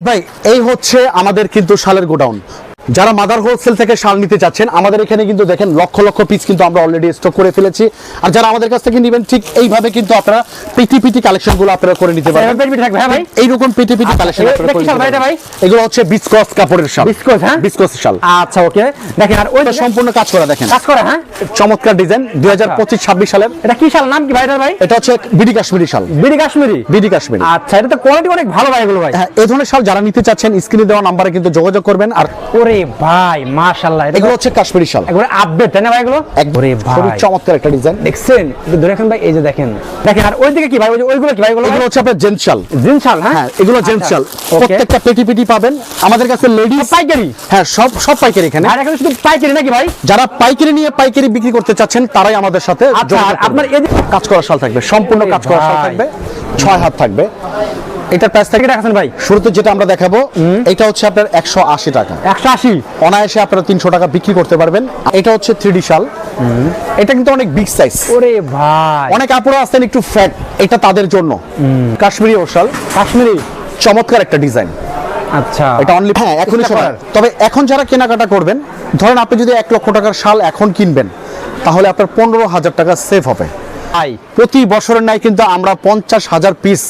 ভাই এই হচ্ছে আমাদের কিন্তু সালের গোডাউন। যারা মাদার হোলসেল থেকে শাল নিতে চাচ্ছেন আমাদের এখানে কিন্তু দেখেন লক্ষ লক্ষ পিস কিন্তু আমরা অলরেডি স্টক করে ফেলেছি। আর যারা আমাদের কাছ থেকে নেবেন ঠিক এইভাবে কিন্তু আপনারা পিটি পিটি কালেকশনগুলো আপনারা করে নিতে থাকবে, হ্যাঁ? এইরকম পিটি পিটি কালেকশন? এগুলো হচ্ছে বিসকস কাপড়ের শাল। বিস্কুট হ্যাঁ? বিসকস শাল। আচ্ছা ওকে। দেখেন আর ওই সম্পূর্ণ কাজ করা দেখেন। কাজ করে হ্যাঁ? চমৎকার ডিজাইন দুই হাজার পঁচিশ ছাব্বিশ সালের। এটা কি শাল? নাম কি ভাই ভাই? এটা হচ্ছে BD Kashmiri shawl. BD Kashmiri? BD Kashmiri. আচ্ছা এটা তো কোয়ালিটি অনেক ভালো ভাই এগুলো ভাই। হ্যাঁ এই ধরনের শাল যারা নিতে চাচ্ছেন স্ক্রিনে দেওয়া নাম্বারে কিন্তু যোগাযোগ করবেন। আর ওরে ভাই মাশাআল্লাহ। এগুলো হচ্ছে কাশ্মীরি শাল। আপডেট তাই না ভাই এগুলো? ওরে ভাই। খুবই চমৎকার একটা ডিজাইন দেখছেন? ধরে ভাই এই যে দেখেন। দেখেন আর ওইদিকে কি ভাই? ওই ওইগুলো কি ভাই? এগুলো এগুলো হচ্ছে আপনার জেন্টস শাল। জিন্স শাল হ্যাঁ? হ্যাঁ এগুলো জেন্টস শাল। প্রত্যেকটা পেটি পেটি পাবেন। আমাদের কাছে লেডিস পাইকারি? হ্যাঁ সব সব পাইকারি এখানে। আর এখানে শুধু পাইকারি নাকি ভাই? যারা পাইকারি নিয়ে পাইকারি বিক্রি করতে চাচ্ছেন তারাই আমাদের সাথে আচ্ছা। আপনার এই কাজ করা শাল থাকবে। সম্পূর্ণ কাজ করা শাল থাকবে। ছয় হাত থাকবে। এটার প্রাইস থাকে এটা রাখছেন ভাই। শুরুতে যেটা আমরা দেখাবো এটা হচ্ছে আপনার একশো আশি টাকা। একশো আশি। অনায়াসে আপনারা তিনশো টাকা বিক্রি করতে পারবেন। এটা হচ্ছে থ্রি শাল। এটা কিন্তু অনেক বিগ সাইজ ওরে ভাই। অনেক আপুরা আছেন একটু ফ্যাট এটা তাদের জন্য। কাশ্মীরি ওশাল কাশ্মীরি। চমৎকার একটা ডিজাইন আচ্ছা। এটা অনলি হ্যাঁ এখনই এটা করার। তবে এখন যারা কেনাকাটা করবেন ধরেন আপনি যদি এক লক্ষ টাকার শাল এখন কিনবেন তাহলে আপনার পনেরো হাজার টাকা সেভ হবে। ভাই প্রতি বছরের ন্যায় কিন্তু আমরা পঞ্চাশ হাজার পিস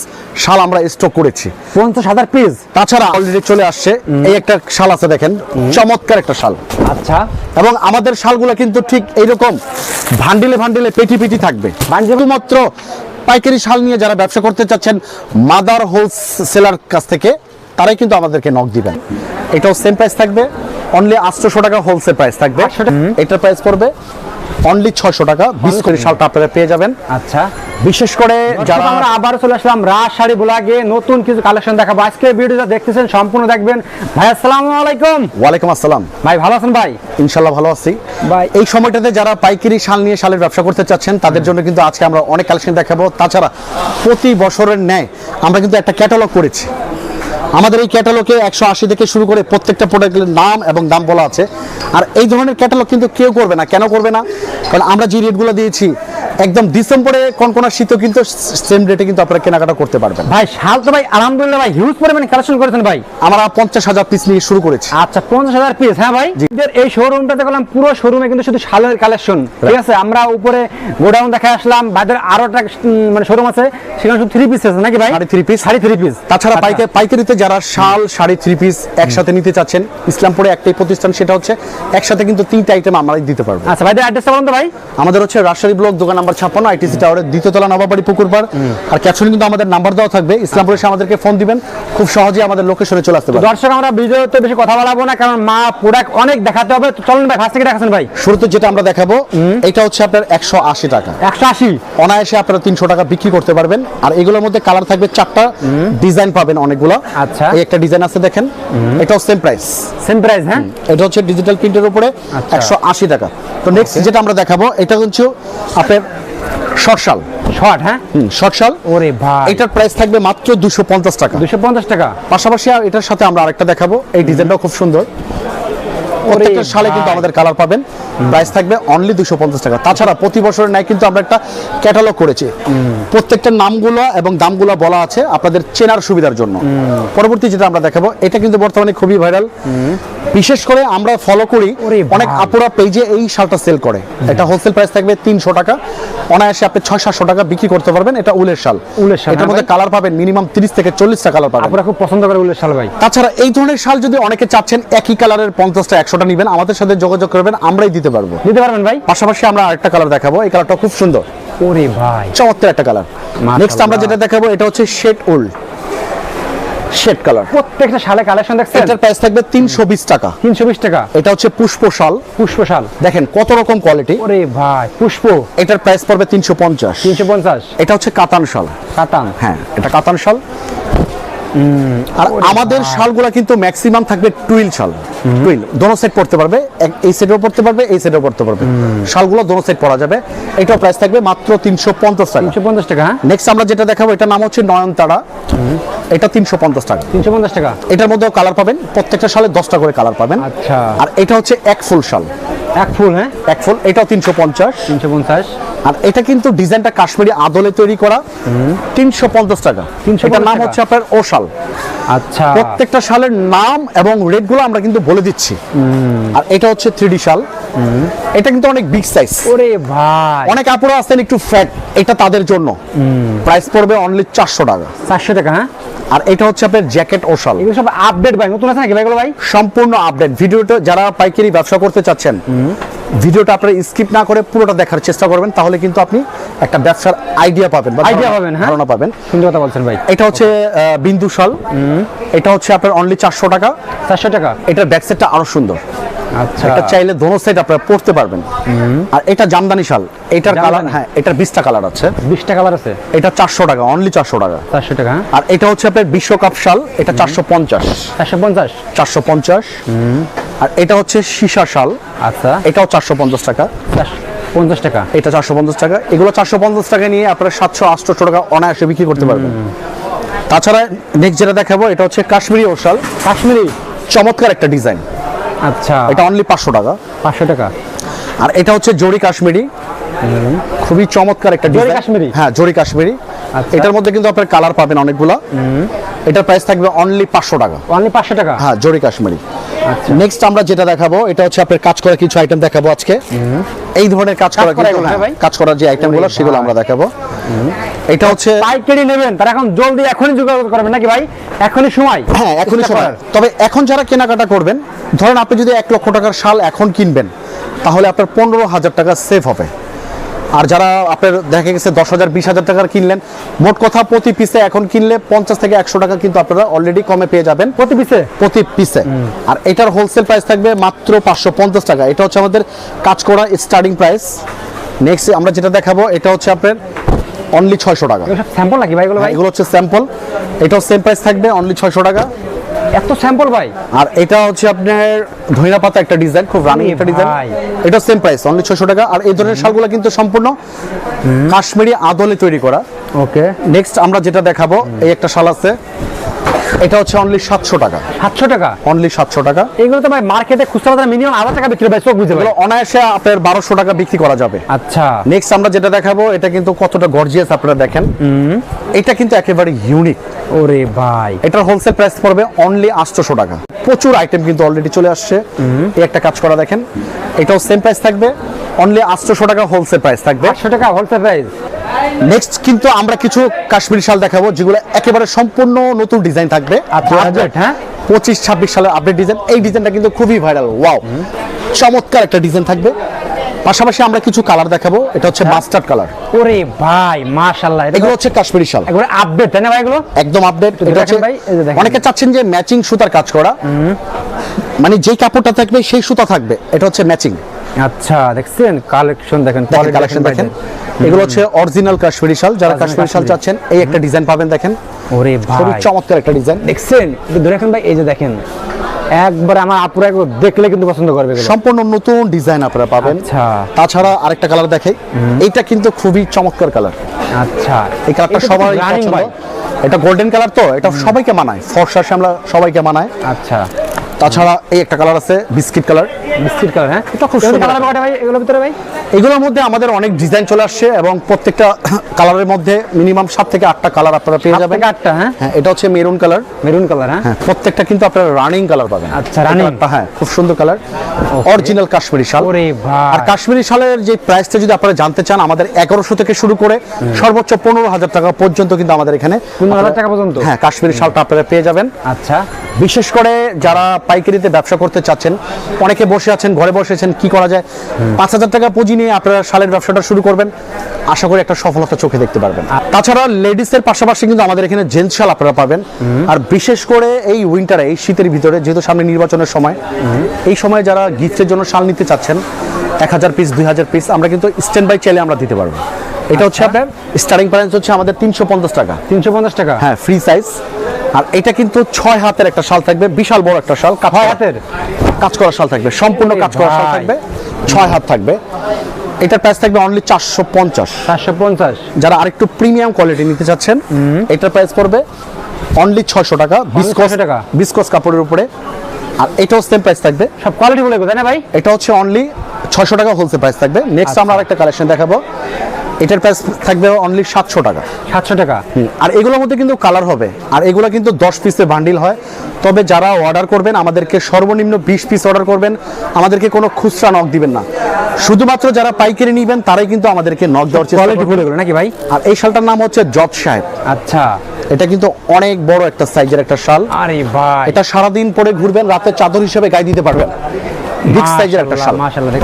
শাল আমরা স্টক করেছি। পঞ্চাশ হাজার পিস তাছাড়া অলরেডি চলে আসছে। এই একটা শাল আছে দেখেন চমৎকার একটা শাল। আচ্ছা। এবং আমাদের শালগুলো কিন্তু ঠিক এইরকম ভান্ডিলে ভান্ডিলে পেটি পেটি থাকবে। শুধুমাত্র পাইকারি শাল নিয়ে যারা ব্যবসা করতে চাচ্ছেন মাদার হোলসেলার কাছ থেকে তারাই কিন্তু আমাদেরকে নক দিবেন। এটাও সেম প্রাইস থাকবে। অনলি আটশোশো টাকা হোলসেল প্রাইস থাকবে। 800 এটার প্রাইস পড়বে। অনলি ছয়শো টাকা। বিশ করে শালটা আপনারা পেয়ে যাবেন। আচ্ছা। বিশেষ করে যারা আমরা আবার চলে আসলাম রাজ শাড়ি ব্লাগে। নতুন কিছু কালেকশন দেখাবো। আজকে ভিডিওটা দেখতেছেন সম্পূর্ণ দেখবেন। ভাই আসসালামু আলাইকুম। ওয়ালাইকুম আসসালাম। ভাই ভালো আছেন ভাই? ইনশাল্লাহ ভালো আছি। ভাই এই সময়টাতে যারা পাইকারি শাল নিয়ে শালের ব্যবসা করতে চাচ্ছেন তাদের জন্য কিন্তু আজকে আমরা অনেক কালেকশন দেখাবো। তাছাড়া প্রতি বছরের ন্যায় আমরা কিন্তু একটা ক্যাটালগ করেছি। আমাদের এই ক্যাটালগে একশো আশি থেকে শুরু করে প্রত্যেকটা প্রোডাক্টের নাম এবং দাম বলা আছে। আর এই ধরনের ক্যাটালগ কিন্তু কেউ করবে না। কেন করবে না? কারণ আমরা যে রেটগুলো দিয়েছি একদম ডিসেম্বরে কোন কোন শীতও কিন্তু সেম রেটে কিন্তু আপনারা কেনাকাটা করতে পারবেন। ভাই শাল তো ভাই আলহামদুলিল্লাহ ভাই হিউজ পরিমাণে কালেকশন করেছেন ভাই। আমরা পঞ্চাশ হাজার পিস নিয়ে শুরু করেছি। আচ্ছা পঞ্চাশ হাজার পিস হ্যাঁ ভাই? এই শোরুমটাতে গেলাম পুরো শোরুমে কিন্তু শুধু শালের কালেকশন ঠিক আছে আমরা উপরে গোডাউন দেখে আসলাম বাজার আরও একটা মানে শোরুম আছে সেখানে শুধু থ্রি পিস আছে নাকি ভাই? Sari three piece sari three piece তাছাড়া পাইকারি পাইকারিতে যারা শাল শাড়ি থ্রি পিস একসাথে নিতে চাচ্ছেন ইসলামপুরে একটাই প্রতিষ্ঠান সেটা হচ্ছে একসাথে কিন্তু তিনটা আইটেম আমরা দিতে পারব। আচ্ছা ভাই অ্যাড্রেসটা বলুন তো ভাই। আমাদের হচ্ছে রাজশাহী ব্লক দোকান নাম্বার ছাপ্পান্ন আইটিসি টাওয়ারের দ্বিতীয়তলা নবাবাড়ি পুকুরপাড়। আর ক্যাপশনে কিন্তু আমাদের নাম্বার দেওয়া থাকবে। ইসলামপুরে এসে আমাদেরকে ফোন দিবেন। খুব সহজে আমাদের লোকেশনে চলে আসতে পারবে দর্শক আমরা ভিডিওতে বেশি কথা বলাবো না কারণ মা প্রোডাক্ট অনেক দেখাতে হবে। তো চলুন ভাই ফার্স্ট থেকে দেখাচ্ছেন ভাই। শুরুতে যেটা আমরা দেখাবো এটা হচ্ছে আপনার একশো আশি টাকা। একশো আশি? অনায়াসে আপনারা তিনশো টাকা বিক্রি করতে পারবেন। আর এগুলোর মধ্যে কালার থাকবে চারটা। ডিজাইন পাবেন অনেকগুলো। আচ্ছা। এই একটা ডিজাইন আছে দেখেন। এটাও সেম প্রাইস সেম প্রাইস হ্যাঁ? এটা হচ্ছে ডিজিটাল প্রিন্টের উপরে আচ্ছা। একশো আশি টাকা। তো নেক্সট যেটা আমরা দেখাবো এটা হচ্ছে আপনার শর্ট শাল শর্ট হ্যাঁ? শর্টশাল। ওরে ভাই। এটার প্রাইস থাকবে মাত্র দুশো পঞ্চাশ টাকা। দুশো পঞ্চাশ টাকা। পাশাপাশি এটার সাথে আমরা আরেকটা দেখাবো। এই ডিজাইনটা খুব সুন্দর। প্রত্যেকটা সালে কিন্তু আমাদের কালার পাবেন। প্রাইস থাকবে অনলি দুশো পঞ্চাশ টাকা। তাছাড়া প্রতি বছরের ন্যায় কিন্তু আমরা একটা ক্যাটালগ করেছি। প্রত্যেকটা নামগুলো এবং দামগুলো বলা আছে আপনাদের চেনার সুবিধার জন্য। পরবর্তী যেটা আমরা দেখাবো এটা কিন্তু বর্তমানে খুবই ভাইরাল বিশেষ করে আমরা ফলো করি অনেক আপুরা পেজে এই শালটা সেল করে। এটা হোলসেল প্রাইস থাকবে তিনশো টাকা। অনায়াসে আপনি ছয় সাতশো টাকা বিক্রি করতে পারবেন। এটা উলের শাল। উলের শাল, এটার মধ্যে কালার পাবেন মিনিমাম তিরিশ থেকে চল্লিশটা কালার পাবেন। আপনারা খুব পছন্দ করে বলে শাল ভাই। তাছাড়া এই ধরনের শাল যদি অনেকে চাচ্ছেন একই কালারের পঞ্চাশটা একশোটা নেবেন আমাদের সাথে যোগাযোগ করবেন আমরাই দিতে পারব। দিতে পারবেন ভাই? পাশাপাশি আমরা আরেকটা কালার দেখাবো এই কালারটা খুব সুন্দর। ওরে ভাই। চমৎকার একটা কালার। নেক্সট আমরা যেটা দেখাবো এটা হচ্ছে শেড উল শেড কালার। প্রত্যেকটা শালে কালেকশন দেখছেন? এটার প্রাইস থাকবে তিনশো বিশ টাকা। তিনশো বিশ টাকা? এটা হচ্ছে পুষ্প শাল। পুষ্প শাল। দেখেন কত রকম কোয়ালিটি ওরে ভাই পুষ্প। এটার প্রাইস পড়বে তিনশো পঞ্চাশ। তিনশো পঞ্চাশ। এটা হচ্ছে কাতান শাল। কাতান। হ্যাঁ এটা কাতান শাল। আর আমাদের। শালগুলা কিন্তু ম্যাক্সিমাম থাকবে টুইল শাল। টুইল দোনো সেট পড়তে পারবে এই সেটেও পড়তে পারবে এই সেটেও পড়তে পারবে। শালগুলো দোনো সেট পরা যাবে। এটাও প্রাইস থাকবে মাত্র তিনশো পঞ্চাশ টাকা। তিনশো পঞ্চাশ টাকা হ্যাঁ? নেক্সট আমরা যেটা দেখাবো এটার নাম হচ্ছে নয়নতারা। এটা তিনশো পঞ্চাশ টাকা। তিনশো পঞ্চাশ টাকা? এটার মধ্যেও কালার পাবেন প্রত্যেকটা শালে দশটা করে কালার পাবেন। আচ্ছা। আর এটা হচ্ছে এক ফুল শাল। এক ফুল হ্যাঁ? এক ফুল এটাও তিনশো পঞ্চাশ। তিনশো পঞ্চাশ। আর এটা কিন্তু ডিজাইনটা কাশ্মীরি আদলে তৈরি করা। তিনশো পঞ্চাশ টাকা। তিনশো এটার নাম হচ্ছে আপনার ওশাল। আচ্ছা। প্রত্যেকটা শালের নাম এবং রেটগুলো আমরা কিন্তু বলে দিচ্ছি। আর এটা হচ্ছে থ্রি শাল। এটা কিন্তু অনেক বিগ সাইজ ওরে ভাই। অনেক আপুরা আছেন একটু ফ্যাট এটা তাদের জন্য। প্রাইস পড়বে অনলি চারশো টাকা। চারশো টাকা হ্যাঁ? আর এটা হচ্ছে আপনার জ্যাকেট ওশাল এগুলো সব আপডেট ভাই নতুন আছে নাকি ভাই এগুলো ভাই? সম্পূর্ণ আপডেট ভিডিওটা যারা পাইকারি ব্যবসা করতে চাচ্ছেন ভিডিওটা আপনারা স্কিপ না করে পুরোটা দেখার চেষ্টা করবেন তাহলে কিন্তু আপনি একটা ব্যবসার আইডিয়া পাবেন Idea পাবেন, হ্যাঁ? ধারণা পাবেন। সুন্দর কথা বলছেন ভাই। এটা হচ্ছে বিন্দু শাল। এটা হচ্ছে আপনার অনলি চারশো টাকা। চারশো টাকা। এটার ব্যাক আরও সুন্দর। আচ্ছা। এটা চাইলে দোনো সাইড আপনারা পড়তে পারবেন। আর এটা জামদানি শাল। এটার কালার হ্যাঁ এটার বিশটা কালার আছে। বিশটা কালার আছে? এটা চারশো টাকা অনলি চারশো টাকা। চারশো টাকা হ্যাঁ। আর এটা হচ্ছে আপনার বিশ্বকাপ শাল এটা চারশো পঞ্চাশ। চারশো পঞ্চাশ? চারশো পঞ্চাশ। আর এটা হচ্ছে সীসা শাল। আচ্ছা। এটাও চারশো পঞ্চাশ টাকা। পঞ্চাশ টাকা? এটা চারশো পঞ্চাশ টাকা। এগুলো চারশো পঞ্চাশ টাকা নিয়ে আপনারা সাতশো আটশো টাকা অনায়াসে বিক্রি করতে পারবেন। তাছাড়া নেক্সট যেটা দেখাবো এটা হচ্ছে কাশ্মীরি ওশাল কাশ্মীরি? চমৎকার একটা ডিজাইন। আচ্ছা। এটা অনলি পাঁচশো টাকা। পাঁচশো টাকা। আর এটা হচ্ছে জরি কাশ্মীরি। খুবই চমৎকার একটা জরি কাশ্মীরি? হ্যাঁ জরি কাশ্মীরি। আচ্ছা। এটার মধ্যে কিন্তু আপনার কালার পাবেন অনেকগুলা। এটার প্রাইস থাকবে অনলি পাঁচশো টাকা। অনলি পাঁচশো টাকা? হ্যাঁ জরি কাশ্মীরি। নেক্সট আমরা যেটা দেখাবো এটা হচ্ছে আপনার কাজ করা কিছু আইটেম দেখাবো আজকে। এই ধরনের কাজ করা কাজ করা কিন্তু, এগুলো, হ্যাঁ, করার যে আইটেমগুলো সেগুলো আমরা দেখাবো। এটা হচ্ছে পাইকারি নেবেন তারা এখন জলদি এখনই যোগাযোগ করবেন নাকি ভাই? এখনই সময়। হ্যাঁ এখনই সময়। তবে এখন যারা কেনাকাটা করবেন ধরেন আপনি যদি এক লক্ষ টাকার শাল এখন কিনবেন তাহলে আপনার পনেরো হাজার টাকা সেভ হবে। আর যারা আপনার দেখা গেছে দশ হাজার বিশ হাজার টাকার কিনলেন মোট কথা প্রতি পিসে এখন কিনলে পঞ্চাশ থেকে একশো টাকা কিন্তু আপনারা অলরেডি কমে পেয়ে যাবেন। প্রতি পিসে প্রতি পিসে আর এটার হোলসেল প্রাইস থাকবে মাত্র পাঁচশো পঞ্চাশ টাকা। এটা হচ্ছে আমাদের কাজ করা স্টার্টিং প্রাইস নেক্সট আমরা যেটা দেখাবো এটা হচ্ছে আপনার অনলি ছয়শো টাকা। স্যাম্পল নাকি ভাই এগুলো ভাই? এগুলো হচ্ছে স্যাম্পল এটাও সেম প্রাইস থাকবে অনলি ছয়শো টাকা। এত স্যাম্পল ভাই। আর এটা হচ্ছে আপনার ধনিয়া পাতা একটা ডিজাইন খুব রানিং একটা ডিজাইন এটা সেম প্রাইস অনলি ছয়শো টাকা। আর এই ধরনের শালগুলো কিন্তু সম্পূর্ণ কাশ্মীরি আদলে তৈরি করা। ওকে। নেক্সট আমরা যেটা দেখাবো এই একটা শাল আছে। এটা হচ্ছে অনলি সাতশো টাকা। সাতশো টাকা? অনলি সাতশো টাকা। এগুলো তো ভাই মার্কেটে খুচরা বাজারে মিনিমাম হাজার টাকা বিক্রি ভাই চোখ বুঝে ভাই। অনায়াসে আপনার বারোশো টাকা বিক্রি করা যাবে। আচ্ছা। নেক্সট আমরা যেটা দেখাবো এটা কিন্তু কতটা গর্জিয়াস আপনারা দেখেন। এটা কিন্তু একেবারে ইউনিক ওরে ভাই। এটার হোলসেল প্রাইস পড়বে অনলি আটশোশো টাকা। প্রচুর আইটেম কিন্তু অলরেডি চলে আসছে। এই একটা কাজ করা দেখেন এটাও সেম প্রাইস থাকবে অনলি আটশোশো টাকা হোলসেল প্রাইস থাকবে। আটশো টাকা হোলসেল প্রাইস নেক্সট কিন্তু আমরা কিছু কাশ্মীরি শাল দেখাবো যেগুলো একেবারে সম্পূর্ণ নতুন ডিজাইন থাকবে। আচ্ছা, হ্যাঁ? পঁচিশ ছাব্বিশ সালের আপডেট ডিজাইন এই ডিজাইনটা কিন্তু খুবই ভাইরাল ওয়াও চমৎকার একটা ডিজাইন থাকবে। পাশাপাশি আমরা কিছু কালার দেখাবো। এটা হচ্ছে মাস্টার্ড কালার ওরে ভাই মাশাআল্লাহ। এগুলো হচ্ছে কাশ্মীরি শাল। একবারে আপডেট তাই না ভাই এগুলো? একদম আপডেট এটা হচ্ছে ভাই, এই যে দেখেন। অনেকে চাচ্ছেন যে ম্যাচিং সুতার কাজ করা। মানে যেই কাপড়টা থাকবে সেই সুতা থাকবে। এটা হচ্ছে ম্যাচিং আচ্ছা দেখছেন? কালেকশন দেখেন কালেকশন দেখেন এগুলো হচ্ছে অরিজিনাল কাশ্মীরি শাল। যারা কাশ্মীরি শাল চাচ্ছেন এই একটা ডিজাইন পাবেন দেখেন। ওরে ভাই। চমৎকার একটা ডিজাইন দেখছেন? ধরে রাখেন ভাই এই যে দেখেন। একবার আমার আপুরা একবার দেখলে কিন্তু পছন্দ করবে সম্পূর্ণ নতুন ডিজাইন আপনারা পাবেন। আচ্ছা। তাছাড়া আরেকটা কালার দেখাই। এইটা কিন্তু খুবই চমৎকার কালার। আচ্ছা। এই কালারটা সবাই রানিং এটা গোল্ডেন কালার তো এটা সবাইকে মানায়। ফর্সা শ্যামলা সবাইকে মানায়। আচ্ছা। তাছাড়া এই একটা কালার আছে বিস্কিট কালার বিস্কিট কালার হ্যাঁ? এটা খুব সুন্দর। কালার ভাই? এগুলোর ভিতরে ভাই? এগুলোর মধ্যে আমাদের অনেক ডিজাইন চলে আসছে এবং প্রত্যেকটা কালারের মধ্যে মিনিমাম সাত থেকে আটটা কালার আপনারা পেয়ে যাবেন। আটটা, হ্যাঁ? হ্যাঁ এটা হচ্ছে মেরুন কালার মেরুন কালার হ্যাঁ? প্রত্যেকটা কিন্তু আপনারা রানিং কালার পাবেন। আচ্ছা। কালারটা, হ্যাঁ খুব সুন্দর কালার অরিজিনাল কাশ্মীরি শাল। ওরে ভাই। আর কাশ্মীরি শালের যে প্রাইসটা যদি আপনারা জানতে চান আমাদের এগারোশো থেকে শুরু করে সর্বোচ্চ পনেরো হাজার টাকা পর্যন্ত কিন্তু আমাদের এখানে 15,000 টাকা পর্যন্ত? হ্যাঁ কাশ্মীরি শালটা আপনারা পেয়ে যাবেন। আচ্ছা। বিশেষ করে যারা পাইকারিতে ব্যবসা করতে চাচ্ছেন অনেকে বসে আছেন ঘরে বসে আছেন কি করা যায়? পাঁচ হাজার টাকা পুঁজি নিয়ে আপনারা শালের ব্যবসাটা শুরু করবেন। আশা করি একটা সফলতা চোখে দেখতে পারবেন। তাছাড়া লেডিসের পাশাপাশি কিন্তু আমাদের এখানে জেন্টস শাল আপনারা পাবেন। আর বিশেষ করে এই উইন্টারে এই শীতের ভিতরে যেহেতু সামনে নির্বাচনের সময় এই সময় যারা গিফটের জন্য শাল নিতে চাচ্ছেন এক হাজার পিস দুই হাজার পিস আমরা কিন্তু স্ট্যান্ড বাই চাইলে আমরা দিতে পারব। এটা হচ্ছে আপনার স্টার্টিং প্রাইস হচ্ছে আমাদের তিনশো পঞ্চাশ টাকা। তিনশো পঞ্চাশ টাকা? হ্যাঁ ফ্রি সাইজ আর এটা কিন্তু ছয় হাতের একটা শাল থাকবে বিশাল বড় একটা শাল ছয় হাতের? কাজ করা শাল থাকবে সম্পূর্ণ কাজ করা শাল থাকবে ছয় হাত থাকবে। এটার প্রাইস থাকবে অনলি চারশো পঞ্চাশ। চারশো পঞ্চাশ। যারা আরেকটু প্রিমিয়াম কোয়ালিটি নিতে চাচ্ছেন এটার প্রাইস পড়বে অনলি ছয়শো টাকা বিসকস 600 টাকা। বিসকস কাপড়ের উপরে। আর এটাও সেম প্রাইস থাকবে। সব কোয়ালিটি বলে তাই না ভাই? এটা হচ্ছে অনলি ছয়শো টাকা হোলসেল প্রাইস থাকবে। নেক্সট আমরা আরেকটা কালেকশন দেখাবো। এটার প্রাইস থাকবে অনলি সাতশো টাকা। সাতশো টাকা। আর এগুলোর মধ্যে কিন্তু কালার হবে। আর এগুলো কিন্তু দশ পিসের বান্ডিল হয়। তবে যারা অর্ডার করবেন আমাদেরকে সর্বনিম্ন বিশ পিস অর্ডার করবেন। আমাদেরকে কোনো খুচরা নক দিবেন না। শুধুমাত্র যারা পাইকারি নিবেন তারাই কিন্তু আমাদেরকে নক দেওয়ার চেষ্টা করবেন। নাকি ভাই? আর এই শালটার নাম হচ্ছে জজ সাহেব। আচ্ছা। এটা কিন্তু অনেক বড় একটা সাইজের একটা শাল। আরে ভাই। এটা সারাদিন পরে ঘুরবেন রাতে চাদর হিসেবে গায়ে দিতে পারবেন। বিগ সাইজের একটা শাল?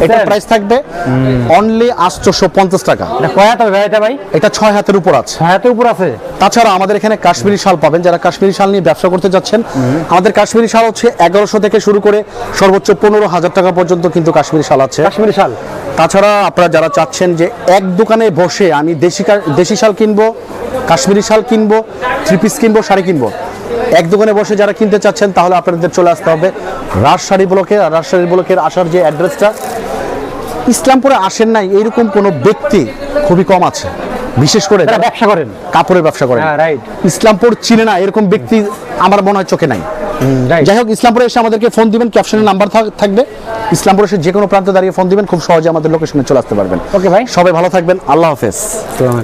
এটা প্রাইস থাকবে অনলি আটশোশো পঞ্চাশ টাকা। এটা কয় হাত হবে এটা ভাই? এটা ছয় হাতের উপর আছে। ছয় হাতের উপর আছে? তাছাড়া আমাদের এখানে কাশ্মীরি শাল পাবেন। যারা কাশ্মীরি শাল নিয়ে ব্যবসা করতে যাচ্ছেন আমাদের কাশ্মীরি শাল হচ্ছে এগারোশো থেকে শুরু করে সর্বোচ্চ পনেরো হাজার টাকা পর্যন্ত কিন্তু কাশ্মীরি শাল আছে। কাশ্মীরি শাল? তাছাড়া আপনারা যারা চাচ্ছেন যে এক দোকানে বসে আমি দেশি দেশি শাল কিনবো কাশ্মীরি শাল কিনবো থ্রি পিস কিনবো শাড়ি কিনবো এক দোকানে বসে যারা কিনতে চাচ্ছেন তাহলে আপনাদের চলে আসতে হবে রাজশাড়ি ব্লকে আর রাজশাড়ি ব্লকের আসার যে অ্যাড্রেসটা ইসলামপুরে আসেন নাই এরকম কোনো ব্যক্তি খুবই কম আছে। বিশেষ করে ব্যবসা করেন। কাপড়ের ব্যবসা করেন। হ্যাঁ. ইসলামপুর চিনে না এরকম ব্যক্তি আমার মনে হয় চোখে নাই। যাই হোক ইসলামপুরে এসে আমাদেরকে ফোন দিবেন ক্যাপশনে নাম্বার থাকবে। ইসলামপুরে এসে যে কোনো প্রান্তে দাঁড়িয়ে ফোন দিবেন খুব সহজে আমাদের লোকেশনে চলে আসতে পারবেন। ওকে ভাই। সবাই ভালো থাকবেন আল্লাহ হাফেজ।